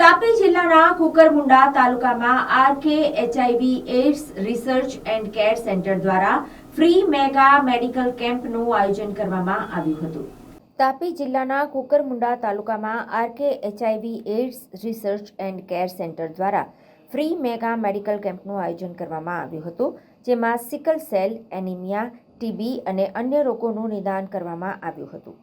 તાપી જિલ્લાના કુકરમુંડા તાલુકામાં RK HIV AIDS research and care centre દ્વારા ફ્રી મેગા મેડિકલ કેમ્પનું આયોજન કરવામાં આવ્યું હતું. તાપી જિલ્લાના કુકરમુંડા તાલુકામાં RK HIV AIDS research and care centre દ્વારા ફ્રી મેગા મેડિકલ કેમ્પનું આયોજન કરવામાં આવ્યું હતું, જેમાં સિકલ સેલ, એનિમિયા, ટીબી અને અન્ય રોગોનું નિદાન કરવામાં આવ્યું હતું.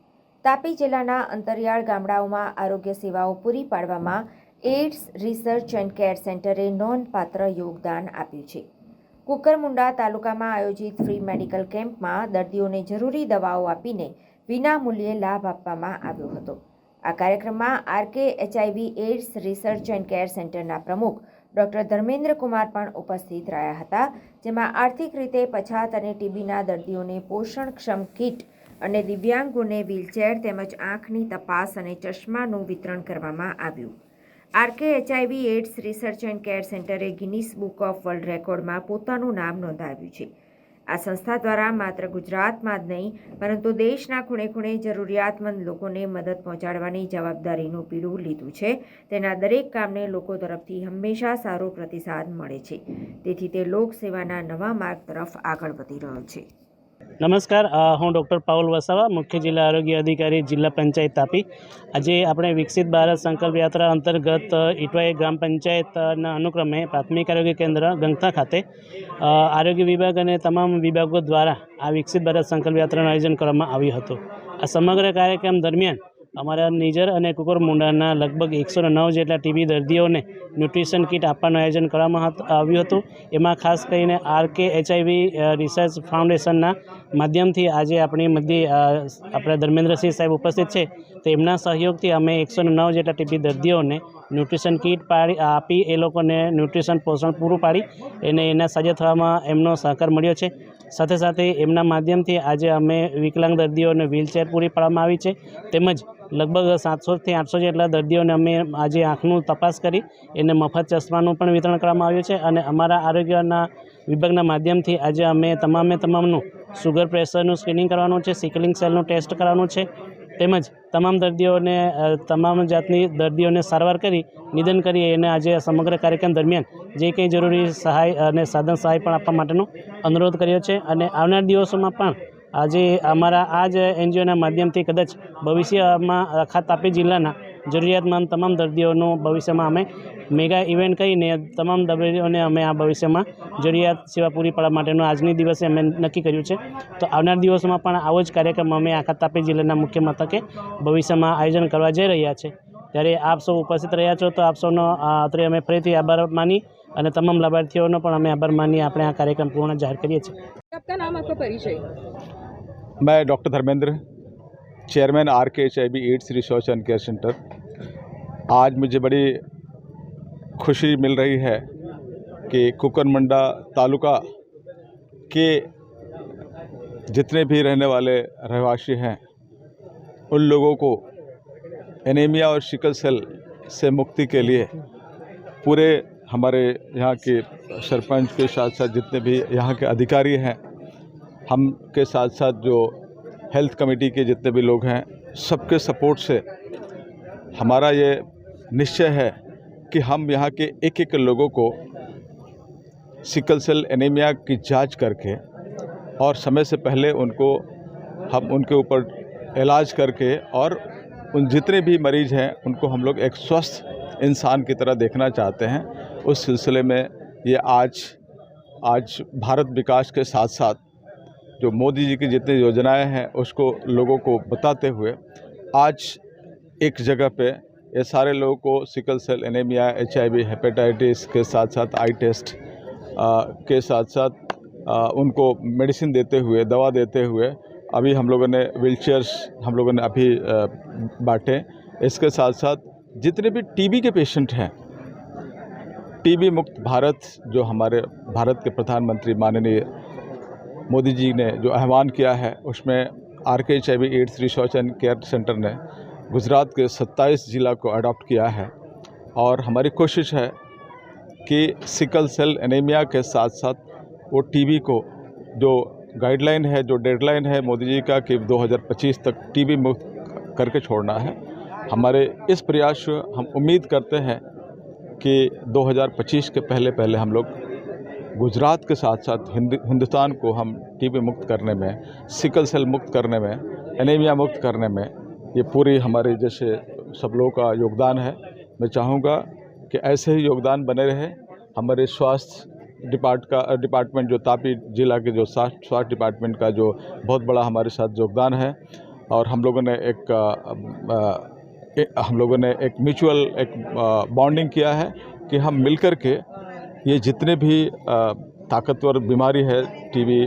તાપી જિલ્લાના અંતરિયાળ ગામડાઓમાં આરોગ્ય સેવાઓ પૂરી પાડવામાં એડ્સ રિસર્ચ એન્ડ કેર સેન્ટરે નોંધપાત્ર યોગદાન આપ્યું છે. કુકરમુંડા તાલુકામાં આયોજિત ફ્રી મેડિકલ કેમ્પમાં દર્દીઓને જરૂરી દવાઓ આપીને વિનામૂલ્યે લાભ આપવામાં આવ્યો હતો. આ કાર્યક્રમમાં RK HIV AIDS research and care સેન્ટરના પ્રમુખ ડૉક્ટર ધર્મેન્દ્ર કુમાર પણ ઉપસ્થિત રહ્યા હતા, જેમાં આર્થિક રીતે પછાત અને ટીબીના દર્દીઓને પોષણક્ષમ કીટ અને દિવ્યાંગોને વ્હીલચેર તેમજ આંખની તપાસ અને ચશ્માનું વિતરણ કરવામાં આવ્યું. RK HIV AIDS research and care સેન્ટરે Guinness book of world રેકોર્ડમાં પોતાનું નામ નોંધાવ્યું છે. આ સંસ્થા દ્વારા માત્ર ગુજરાતમાં જ નહીં, પરંતુ દેશના ખૂણે ખૂણે જરૂરિયાતમંદ લોકોને મદદ પહોંચાડવાની જવાબદારીનું પીડું લીધું છે. તેના દરેક કામને લોકો તરફથી હંમેશા સારો પ્રતિસાદ મળે છે. તેથી તે લોકસેવાના નવા માર્ગ તરફ આગળ વધી રહ્યો છે. નમસ્કાર હું ડૉક્ટર પાઉલ વસાવા, મુખ્ય જિલ્લા આરોગ્ય અધિકારી, જિલ્લા પંચાયત તાપી. આજે આપણે વિકસિત ભારત સંકલ્પ યાત્રા અંતર્ગત ઇટવાઈ ગ્રામ પંચાયતના અનુક્રમે પ્રાથમિક આરોગ્ય કેન્દ્ર ગંગથા ખાતે આરોગ્ય વિભાગ અને તમામ વિભાગો દ્વારા આ વિકસિત ભારત સંકલ્પ યાત્રાનું આયોજન કરવામાં આવ્યું હતું. આ સમગ્ર કાર્યક્રમ દરમિયાન અમારા નિજર અને કુકરમુંડાના લગભગ એકસો નવ જેટલા ટીબી દર્દીઓને ન્યુટ્રિશન કીટ આપવાનું આયોજન કરવામાં આવ્યું હતું. એમાં ખાસ કરીને આરકે એચઆઈવી રિસર્ચ ફાઉન્ડેશનના માધ્યમથી આજે આપણી મધ્ય આપણા ધર્મેન્દ્રસિંહ સાહેબ ઉપસ્થિત છે. તો એમના સહયોગથી અમે એકસો નવ જેટલા ટીબી દર્દીઓને ન્યુટ્રિશન કીટ પાડી આપી એ લોકોને ન્યુટ્રિશન પોષણ પૂરું પાડી. એને એના સાજા થવામાં એમનો સહકાર મળ્યો છે. સાથે સાથે એમના માધ્યમથી આજે અમે વિકલાંગ દર્દીઓને વ્હીલચેર પૂરી પાડવામાં આવી છે. તેમજ લગભગ સાતસોથી આઠસો જેટલા દર્દીઓને અમે આજે આંખનું તપાસ કરી, એને મફત ચશ્માનું પણ વિતરણ કરવામાં આવ્યું છે અને અમારા આરોગ્યના વિભાગના માધ્યમથી આજે અમે તમામે તમામનું સુગર પ્રેશરનું સ્ક્રીનિંગ કરવાનું છે સિકલિંગ સેલનું ટેસ્ટ કરવાનું છે. તેમજ તમામ દર્દીઓને તમામ જાતની દર્દીઓને સારવાર કરી, નિદાન કરી એને આજે સમગ્ર કાર્યક્રમ દરમિયાન જે કંઈ જરૂરી સહાય અને સાધન સહાય પણ આપવા માટેનો અનુરોધ કર્યો છે અને આવનાર દિવસોમાં પણ આજે અમારા આ જ એનજીઓના માધ્યમથી કદાચ ભવિષ્યમાં આખા તાપી જિલ્લાના જરૂરિયાતમંદ તમામ દર્દીઓનું ભવિષ્યમાં અમે મેગા ઇવેન્ટ કરીને તમામ દર્દીઓને અમે આ ભવિષ્યમાં જરૂરિયાત સેવા પૂરી પાડવા માટેનું આજની દિવસે અમે નક્કી કર્યું છે. તો આવનાર દિવસોમાં પણ આવો જ કાર્યક્રમ અમે આખા તાપી જિલ્લાના મુખ્ય મથકે ભવિષ્યમાં આયોજન કરવા જઈ રહ્યા છે. ત્યારે આપ સૌ ઉપસ્થિત રહ્યા છો તો આપ સૌનો અત્રે અમે ફરીથી આભાર માની અને તમામ લાભાર્થીઓનો પણ અમે આભાર માની આપણે આ કાર્યક્રમ પૂર્ણ જાહેર કરીએ છીએ. આપકા મેં doctor Dharmendra chairman R K H I V AIDS research and care centre. आज मुझे बड़ी खुशी मिल रही है कि कुकरमंडा तालुका के जितने भी रहने वाले रहवासी हैं, उन लोगों को एनीमिया और शिकल सेल से मुक्ति के लिए पूरे हमारे यहाँ के सरपंच के साथ साथ जितने भी यहाँ के अधिकारी हैं, हम के साथ साथ जो हेल्थ कमेटी के जितने भी लोग हैं, सबके सपोर्ट से हमारा ये निश्चय है कि हम यहाँ के एक एक लोगों को सिकल सेल एनीमिया की जाँच करके और समय से पहले उनको, हम उनके ऊपर इलाज करके और उन जितने भी मरीज़ हैं, उनको हम लोग एक स्वस्थ इंसान की तरह देखना चाहते हैं। उस सिलसिले में ये आज आज भारत विकास के साथ साथ जो मोदी जी की जितनी योजनाएँ हैं, उसको लोगों को बताते हुए आज एक जगह पे ये सारे लोगों को sickle cell anaemia H I V hepatitis के साथ साथ आई टेस्ट आ, के साथ साथ आ, उनको मेडिसिन देते हुए दवा देते हुए अभी हम लोगों ने व्हीलचेयर्स हम लोगों ने अभी बांटे। इसके साथ साथ जितने भी टीबी के पेशेंट हैं टीबी मुक्त भारत जो हमारे भारत के प्रधानमंत्री माननीय मोदी जी ने जो आह्वान किया है उसमें R K H I V AIDS research and care centre ने गुजरात के 27 जिला को अडॉप्ट किया है और हमारी कोशिश है कि सिकल सेल एनीमिया के साथ साथ वो टीबी को जो गाइडलाइन है, जो डेडलाइन है मोदी जी का कि 2025 तक टीबी मुक्त करके छोड़ना है। हमारे इस प्रयास हम उम्मीद करते हैं कि 2025 के पहले पहले हम लोग गुजरात के साथ साथ हिंद, हिंदुस्तान को हम टीबी मुक्त करने में सिकल सेल मुक्त करने में एनीमिया मुक्त करने में ये पूरी हमारे जैसे सब लोगों का योगदान है। मैं चाहूँगा कि ऐसे ही योगदान बने रहे। हमारे स्वास्थ्य डिपार्ट का डिपार्टमेंट जो तापी जिला के जो स्वास्थ्य डिपार्टमेंट का जो बहुत बड़ा हमारे साथ योगदान है और हम लोगों ने एक अ, ए- हम लोगों ने एक म्यूचुअल एक बॉन्डिंग किया है कि हम मिलकर के ये जितने भी ताकतवर बीमारी है टीबी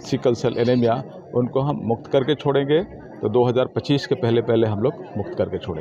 सिकल सेल एनीमिया उनको हम मुक्त करके छोड़ेंगे। तो 2025 के पहले पहले हम लोग मुक्त करके छोड़ेंगे